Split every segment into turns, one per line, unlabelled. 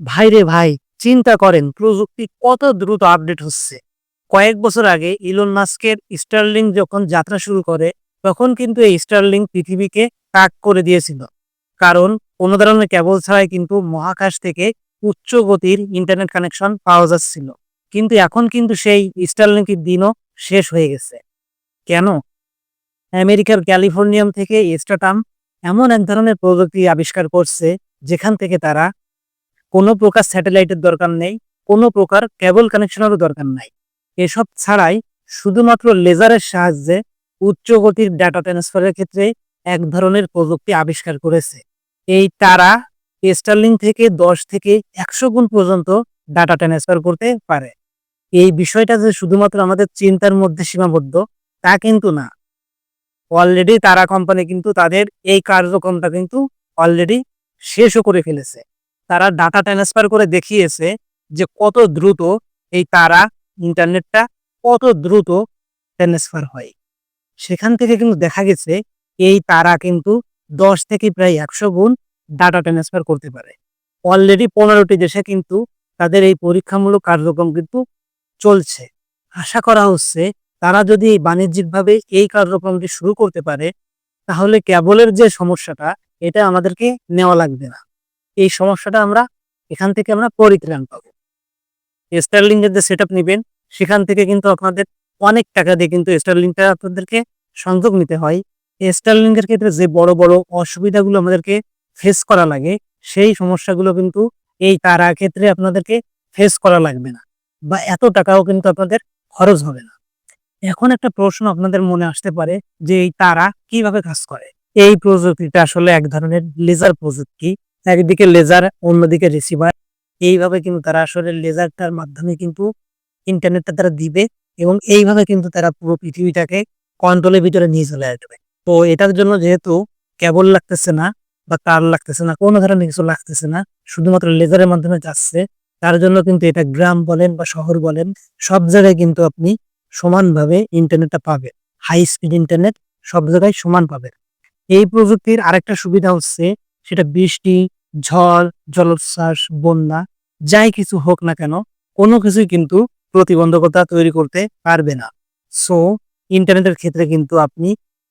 ভাইরে ভাই, চিন্তা করেন, প্রযুক্তি কত দ্রুত আপডেট হচ্ছে। কয়েক বছর আগে ইলন মাস্কের স্টারলিং যখন যাত্রা শুরু করে, তখন কিন্তু এই স্টারলিং পৃথিবীকে তাক করে দিয়েছিল। কারণ, কোনো ধরনের কেবল ছাড়াই কিন্তু মহাকাশ থেকে উচ্চ গতির ইন্টারনেট কানেকশন পাওয়া যাচ্ছিল। কিন্তু এখন কিন্তু সেই স্টারলিংকের দিনও শেষ হয়ে গেছে। কেন? আমেরিকার ক্যালিফোর্নিয়াম থেকে স্টাটাম এমন এক ধরনের প্রযুক্তি আবিষ্কার করছে, যেখান থেকে তারা কোনো প্রকার স্যাটেলাইটের দরকার নেই, কোনো প্রকার কেবল কানেকশনেরও দরকার নাই। এসব ছাড়াই শুধুমাত্র লেজারের সাহায্যে উচ্চ গতির ডাটা ট্রান্সফারের ক্ষেত্রে এক ধরনের প্রযুক্তি আবিষ্কার করেছে। এই তারা স্টার্লিং থেকে দশ থেকে একশো গুণ পর্যন্ত ডাটা ট্রান্সফার করতে পারে। এই বিষয়টা যে শুধুমাত্র আমাদের চিন্তার মধ্যে সীমাবদ্ধ, তা কিন্তু না। অলরেডি তারা কোম্পানি কিন্তু তাদের এই কার্যক্রমটা কিন্তু অলরেডি শেষও করে ফেলেছে। তারা ডাটা ট্রান্সফার করে দেখিয়েছে যে কত দ্রুত এই তারা ইন্টারনেটটা কত দ্রুত ট্রান্সফার হয়। সেখান থেকে কিন্তু দেখা গেছে এই তারা কিন্তু দশ থেকে প্রায় একশো গুণ ডাটা ট্রান্সফার করতে পারে। অলরেডি পনেরোটি দেশে কিন্তু তাদের এই পরীক্ষামূলক কার্যক্রম কিন্তু চলছে। আশা করা হচ্ছে তারা যদি এই বাণিজ্যিকভাবে এই কার্যক্রমটি শুরু করতে পারে, তাহলে কেবলের যে সমস্যাটা, এটা আমাদেরকে নেওয়া লাগবে না। এই সমস্যাটা আমরা এখান থেকে আমরা পরিত্রাণ পাবো। স্টারলিং এর যে সেট নেবেন, সেখান থেকে কিন্তু আপনাদের অনেক টাকা দিয়ে কিন্তু স্টারলিংটা আপনাদেরকে সংযোগ নিতে হয়। স্টারলিং এর ক্ষেত্রে যে বড় বড় অসুবিধাগুলো আমাদেরকে ফেস করা লাগে, সেই সমস্যাগুলো কিন্তু এই তারা ক্ষেত্রে আপনাদেরকে ফেস করা লাগবে না বা এত টাকাও কিন্তু আপনাদের খরচ হবে না। এখন একটা প্রশ্ন আপনাদের মনে আসতে পারে যে এই তারা কীভাবে কাজ করে? এই প্রযুক্তিটা আসলে এক ধরনের লেজার প্রযুক্তি একদিকে লেজার অন্যদিকে রিসিভার এইভাবে কিন্তু তারা আসলে লেজারটার মাধ্যমে কিন্তু ইন্টারনেটটা তারা দিবে এবং এইভাবে কিন্তু তারা পুরো পৃথিবীটাকে কন্ট্রোলের ভিতরে নিয়ে চলে আসবে। তো এটার জন্য যেহেতু কেবল লাগতেছে না বা তার লাগতেছে না, কোনো ধরনের কিছু লাগতেছে না, শুধুমাত্র লেজারের মাধ্যমে যাচ্ছে, তার জন্য কিন্তু এটা গ্রাম বলেন বা শহর বলেন, সব জায়গায় কিন্তু আপনি সমানভাবে ইন্টারনেটটা পাবেন। হাই স্পিড ইন্টারনেট সব জায়গায় সমান পাবেন। এই প্রযুক্তির আরেকটা সুবিধা হচ্ছে, সেটা বৃষ্টি ঝড়, জলোচ্ছ্বাস, বন্যা, যাই কিছু হোক না কেন, কোনো কিছুই কিন্তু প্রতিবন্ধকতা তৈরি করতে পারবে না। সো ইন্টারনেটের ক্ষেত্রে কিন্তু আপনি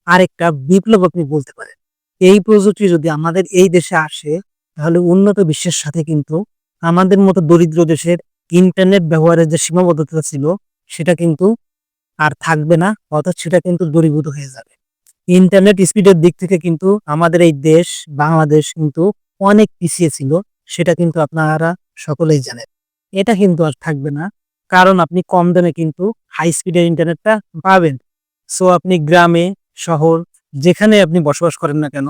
আরেকটা বিপ্লব আপনি বলতে পারেন। এই প্রযুক্তি যদি আমাদের এই দেশে আসে, তাহলে উন্নত বিশ্বের সাথে কিন্তু আমাদের মতো দরিদ্র দেশের ইন্টারনেট ব্যবহারের যে সীমাবদ্ধতা ছিল, সেটা কিন্তু আর থাকবে না, অর্থাৎ সেটা কিন্তু দূরীভূত হয়ে যাবে। ইন্টারনেট স্পিডের দিক থেকে কিন্তু আমাদের এই দেশ, বাংলাদেশ কিন্তু অনেক পিছিয়ে ছিল, সেটা কিন্তু আপনারা সকলেই জানেন। এটা কিন্তু আর থাকবে না, কারণ আপনি কম দামে কিন্তু হাই স্পিডের ইন্টারনেটটা পাবেন। সো আপনি গ্রামে, শহর, যেখানে আপনি বসবাস করেন না কেন,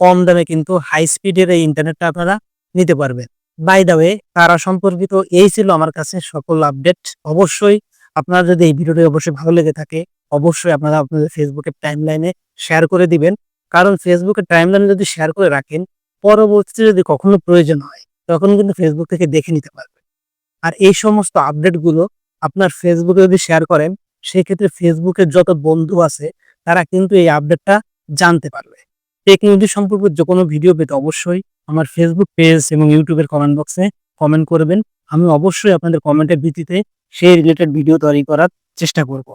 কম দামে কিন্তু হাই স্পিডের এই ইন্টারনেটটা আপনারা নিতে পারবেন। বাই দা ওয়ে তারা সম্পর্কিত এই ছিল আমার কাছে সকল আপডেট অবশ্যই আপনারা যদি এই ভিডিওটি অবশ্যই ভালো লেগে থাকে, অবশ্যই আপনারা আপনাদের ফেসবুকের টাইম লাইনে শেয়ার করে দিবেন। কারণ ফেসবুকের টাইম লাইনে যদি শেয়ার করে রাখেন পরবর্তীতে যদি কখনো প্রয়োজন হয়, তখন কিন্তু ফেসবুক থেকে দেখে নিতে পারবেন। আর এই সমস্ত আপডেটগুলো আপনার ফেসবুকে যদি শেয়ার করেন, সেক্ষেত্রে ফেসবুকের যত বন্ধু আছে, তারা কিন্তু এই আপডেটটা জানতে পারবে। টেকনোলজি সম্পর্কে যে কোনো ভিডিও পেতে অবশ্যই আমার ফেসবুক পেজ এবং ইউটিউবের কমেন্ট বক্সে কমেন্ট করবেন। আমি অবশ্যই আপনাদের কমেন্টের ভিত্তিতে সেই রিলেটেড ভিডিও তৈরি করার চেষ্টা করব।